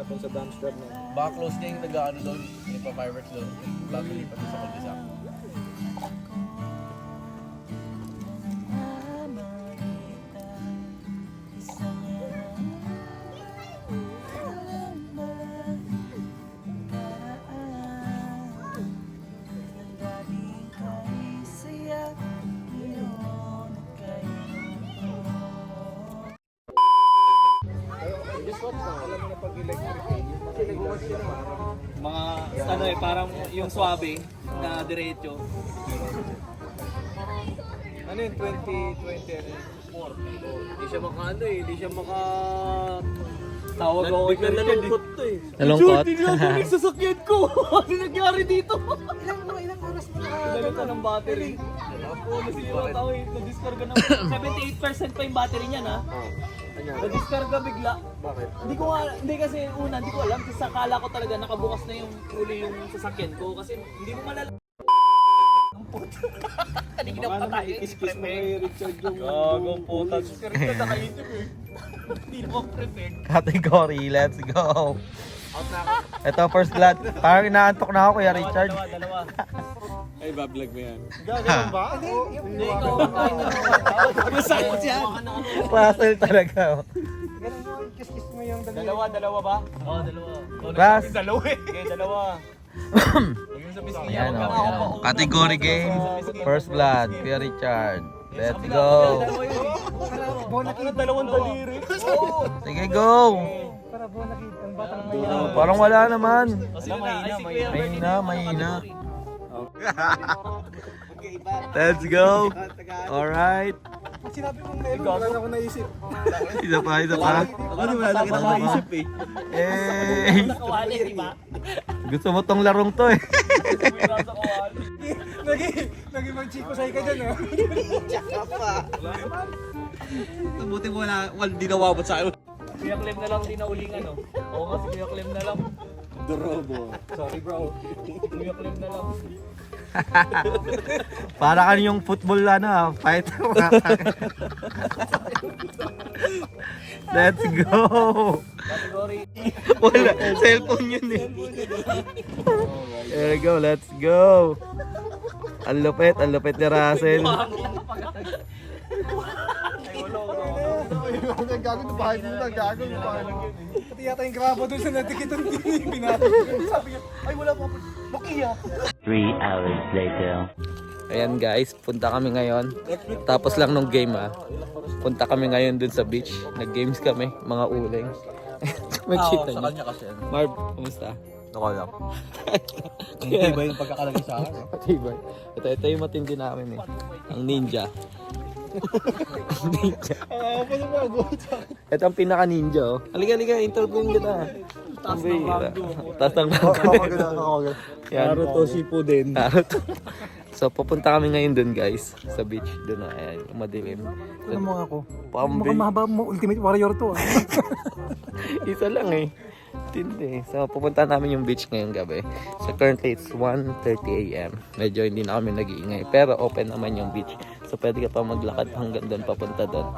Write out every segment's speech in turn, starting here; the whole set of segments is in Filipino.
itapon sa dumpster na. Baka close niya yung nag-ano doon, yung pa-fireworks doon. Bago lipat sa kulisa. Yung swabe na diretso. Ano yun, 2020 ano? Hindi siya maka ano eh, hindi siya maka... Tawag ako kay Richard nalungkot to eh. Nalungkot? Hindi sa sasakyan ko! ano nangyari dito? Ilang mga ilang oras mo na Nalit na ng battery. Ako, nasira tao eh. Na-discarga ng 78% pa yung battery niyan ha. Na-discarga bigla. Bakit? Hindi ko nga, hindi kasi una, hindi ko alam. Kasi akala ko talaga nakabukas na yung uli yung sasakyan ko. Kasi hindi mo malala. Ang puto. Kanina pa tayo. Kiss-kiss mo kay Richard yung... Gagong puta. Pero ito nakaisip eh. Hindi naman prepared. Category, let's go. Out na ako. Ito, first blood. Parang inaantok na ako, Kuya Richard. Dalawa, dalawa. Ay, bablog mo yan. Gagawin ba? Hindi, Hindi, ikaw ang kain na Masakit yan. Puzzle talaga. oh. ganun mo, kiss-kiss mo yung dalawa. Dalawa, dalawa ba? Oo, dalawa. Class. Dalawa eh. Okay, dalawa. Huwag sa biscuit. Ayan, oh. Category game. First blood, Kuya Richard. Let's go. Ano, dalawang daliri? Sige, go. Para bonakid. May Oh, parang wala naman. Kasi mahina, mahina. Mahina. Let's go. Alright. Pag sinabi mong meron, wala na ako naisip. Isa pa, isa pa. Ano, wala na kita maisip eh. Eh, Nakawali, di ba? gusto mo tong larong to eh. May. Naging, naging mag-chiko sa'yo ka dyan, oh. Buti mo na, wal, di nawabot sa akin. Kuya Clem na lang, di na uling ano. Oo nga, si Kuya Clem na lang. Dorobo. Sorry bro. Kuya Clem na lang. Para kan yung football ano, ah, fight. Let's go. Category. Wala, cellphone yun eh. There we go, let's go. Ang lupit, ang lupit ni Russell. Gago na bahay mo na, gago na bahay mo. Pati yata yung grabo doon sa natikitan pinalo. Sabi niya, ay wala pa. Nokia. Three hours later. Ayan guys, punta kami ngayon. Tapos lang nung game ah. Punta kami ngayon dun sa beach. Nag-games kami, mga uling. Makita niyo. kanya kasi ano. Marv, kumusta? Ako lang. Hindi ba yung pagkakalagay sa akin? Diba? Ito, ito yung matindi namin eh. Ang ninja. Ninja. Ito ang pinaka ninja oh. Halika, halika, interviewin kita. Taas ng rango. Taas ng. Yan. Naruto Shippuden. Naruto. So, pupunta kami ngayon dun guys. Sa beach. Dun na, ayan, madilim. Ano mo ako? Pambi. Mukhang mahaba mo, Ultimate Warrior to, ah. Isa lang eh. Tindi. So, pupunta namin yung beach ngayong gabi. So, currently it's 1.30 a.m. Medyo hindi na kami nag-iingay. Pero open naman yung beach. So, pwede ka pa maglakad hanggang doon, papunta doon.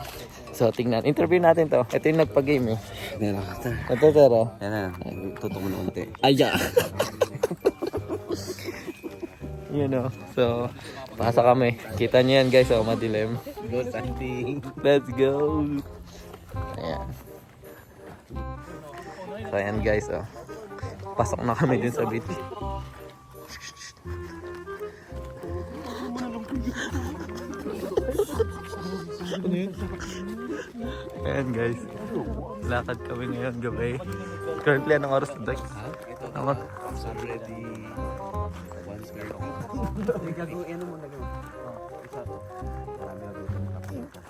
So, tingnan. Interview natin to. Ito yung nagpa-game eh. Yan na, kata. Ito, pero. Yan na, tutok mo na unti. Aya! you know. So, pasa kami. Kita niyo yan guys. Oh, madilim. Good hunting. Let's go! Ayan. So, ayan guys, oh. Pasok na kami din sa beach. Ayan guys. Lakad kami ngayon gabi. Currently, anong oras na Dex? Ako. I'm ready. Once ako. Gagawin ano mo na gawin.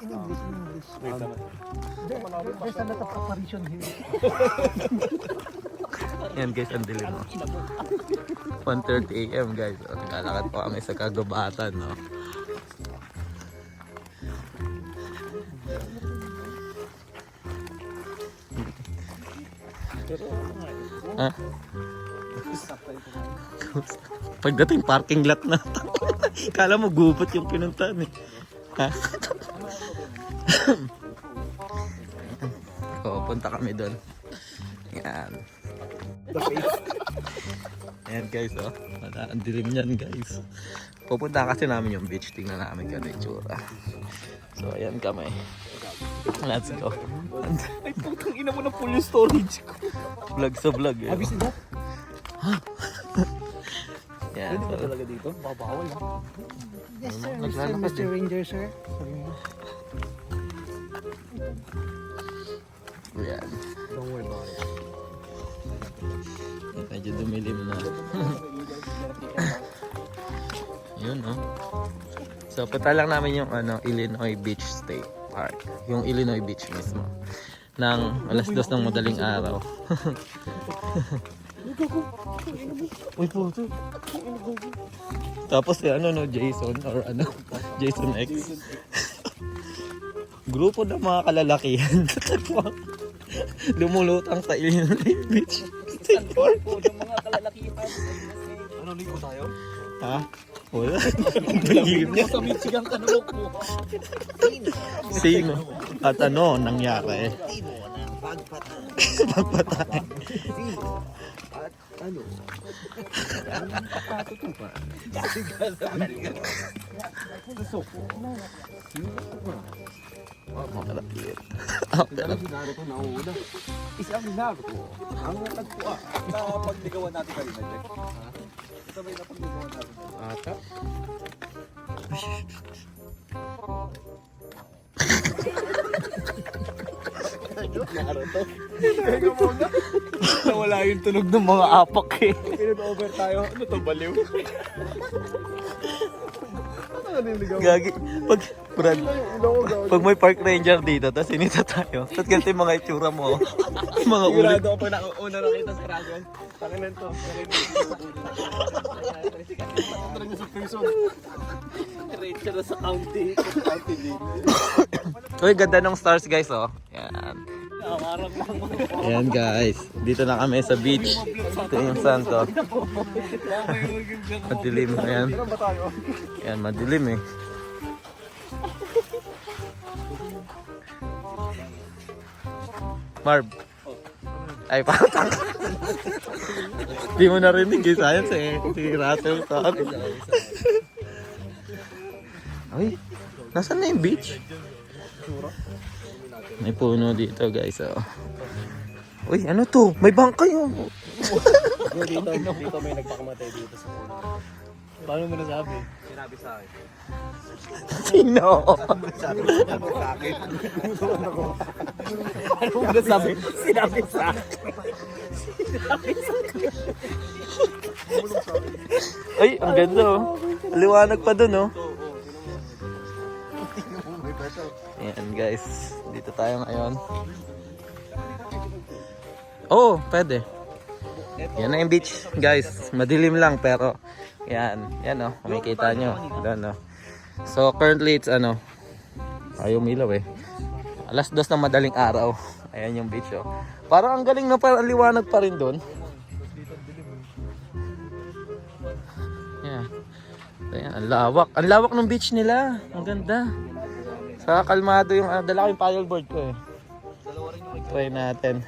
In English, in English. There- There's a lot of apparition here. Ayan guys, ang dilim mo. 1.30 a.m. guys. O, naglalakad pa kami sa kagubatan, no? Ha? Pagdating parking lot na. Kala mo gupot yung pinuntahan eh. Ha? Oo, punta kami doon. Yan. Ayan guys, oh. Ang dilim niyan guys. Pupunta kasi namin yung beach. Tingnan namin kung ano yung tsura. So, ayan kami. Let's go. Ay, putang ina mo na full yung storage ko. Vlog sa vlog eh. Abis na. Yan. Pwede ba So, talaga dito? Babawal ha. Yes, sir. Mr. Mr. Ranger, sir. Sabi mo. yan. Don't worry about it. Medyo dumilim na. Yun, no? So, punta lang namin yung ano, Illinois Beach State Park. Yung Illinois Beach mismo. Nang alas dos ng madaling araw. Uy, puto. Tapos si ano no, Jason or ano, Jason X. Grupo ng mga kalalakihan. Lumulutang sa Illinois Beach State Park. Po ng mga kalalakihan. Ano, ligo tayo? Ha? Wala. Tingin niya. Sa Michigan tanong mo. Sino? At ano nangyari? Pagpatay. Makalapit. Dahil si Naruto nauuna. Isang Naruto. Ang natagpuan. Sa pagligawan natin kanina, Jack. Ha? Sabay na pagligawan natin. Ata? Nawala yung tunog ng mga apak eh. Pinag-over tayo. Ano to, baliw? Gagi. Pag, Brad, pag may park ranger dito, tapos sinita tayo. Tapos ganito yung mga itsura mo. mga ulit. Sigurado ako pag na- una nakita sa Dragon. Tanginan to. Talaga sa person. Rachel sa county. County league. Uy, ganda ng stars guys, oh. Yan. Ayan guys. Dito na kami sa beach. Ito yung santo. Madilim. Ayan. Ayan, madilim eh. Marv. Ay, patang. Di mo narinig eh, science eh. Si Russell sabi. Ay, nasan na yung beach? May puno dito guys, oh. Uy, ano to? May bangka yun. Dito, dito may nagpakamatay dito sa puno. Paano mo nasabi? Sinabi sa akin. Sino? Ano mo nasabi? Sinabi sa akin. Ay, ang ganda oh. Liwanag pa dun oh. Ayan guys, dito tayo ngayon. Oh, pwede. Yan na yung beach guys. Madilim lang pero yan, yan oh, makikita nyo. Doon oh. So currently it's ano, ayaw umilaw eh. Alas dos ng madaling araw. Ayan yung beach oh. Parang ang galing na parang liwanag pa rin doon. Yeah. Ayan, ang lawak. Ang lawak ng beach nila. Ang ganda. Sa kalmado yung, uh, dala ko yung paddleboard ko eh. Try natin.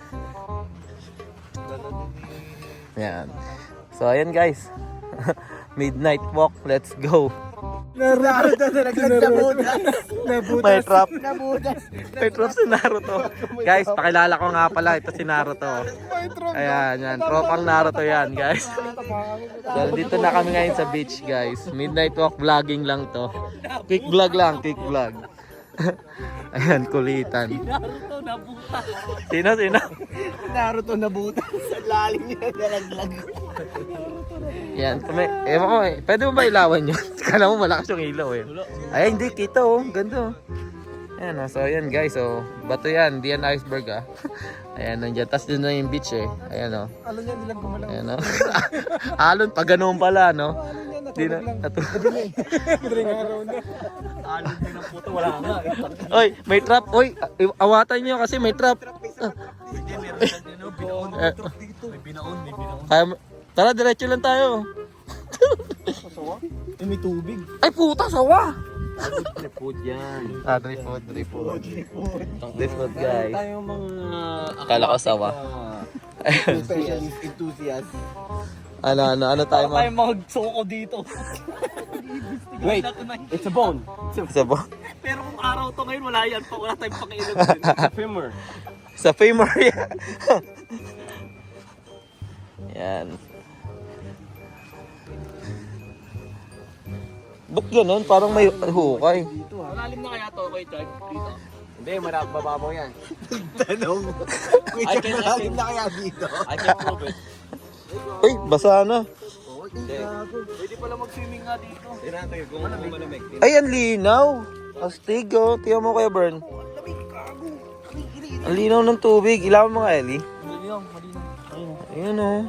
Yan. So, ayan guys. Midnight walk. Let's go. Naruto na nagsabutas. May trap. Nabutas. May trap si Naruto. Guys, pakilala ko nga pala. Ito si Naruto. Ayan, yan. Tropang Naruto yan, guys. So, dito na kami ngayon sa beach, guys. Midnight walk vlogging lang to. Quick vlog lang, quick vlog. Ayan, kulitan. Naruto na buta. Sino, sino? Naruto nabutas. Sa lalim niya nalaglag. Yan, kami, ewan ko eh. Pwede mo ba ilawan yun? Kala mo malakas yung ilaw eh. Ay, hindi, kita oh. Ganda oh. Ayan oh. So, ayan guys. So, bato yan. Di yan iceberg ah. Ayan, nandiyan. Tapos din na yung beach eh. Ayan oh. Alam niya, nilang gumalaw. Ayan oh. Alon, pag ganun pala, no? Di na, natulog. Madaling araw na. Alon din ang puto. Wala nga. eh. Oy, may trap. Oy, awatan nyo kasi may trap. Hindi, meron dyan din. no? Binaon. May binaon, may binaon. kaya, tara, diretso lang tayo. Eh, may tubig. Ay, puta, sawa. Food yan. Ah, drift food, drift food. Drift food, guys. Tayong mga... Akala ko sawa. Specialist enthusiast. Ano, ano, ano tayo Tayo mo? magsoko dito. Wait, it's a bone. Sa, bo- Pero kung araw to ngayon, wala yan pa. Wala tayong pakialam dun. Femur. sa femur yan. yan. Ba't ganun? Parang may hukay. Malalim na kaya to, okay, Chad? Dito. Hindi, marap mababaw yan. I can, I can, na kaya dito? I can prove it. Uy, basa na. Pwede pala mag-swimming nga dito. Tingnan natin kung ano malamig. Ay, ang linaw. Astig, oh. Tingnan mo kaya, Bern. Ang linaw ng tubig. Ilaw mo nga, Ellie. Ayun, oh.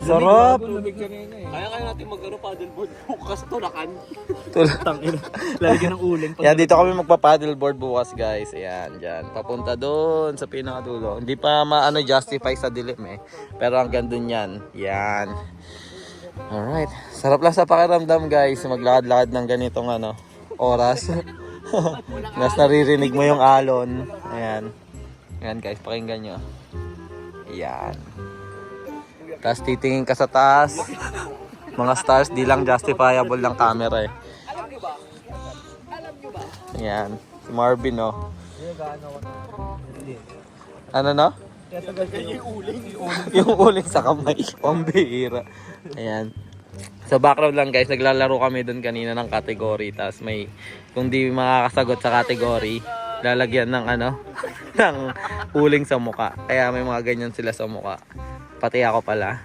Sarap. Kaya kaya natin mag-ano paddleboard bukas. Tulad. Tangina. Lalagyan ng uling. Yan, dito kami magpa-paddleboard bukas, guys. Ayan, dyan. Papunta doon sa pinakadulo. Hindi pa maano justify sa dilim eh. Pero hanggang doon yan. Yan. Alright. Sarap lang sa pakiramdam, guys. Maglakad-lakad ng ganitong ano, oras. Mas naririnig mo yung alon. Ayan. Ayan, guys. Pakinggan nyo. Ayan. Tapos titingin ka sa taas. Mga stars, di lang justifiable ng camera eh. Ayan. Si Marvin, oh. Ano no? yung uling sa kamay. Pambihira. Ayan. Sa background lang guys, naglalaro kami doon kanina ng category. Tapos may, kung di makakasagot sa category, lalagyan ng ano, ng uling sa muka. Kaya may mga ganyan sila sa muka pati ako pala.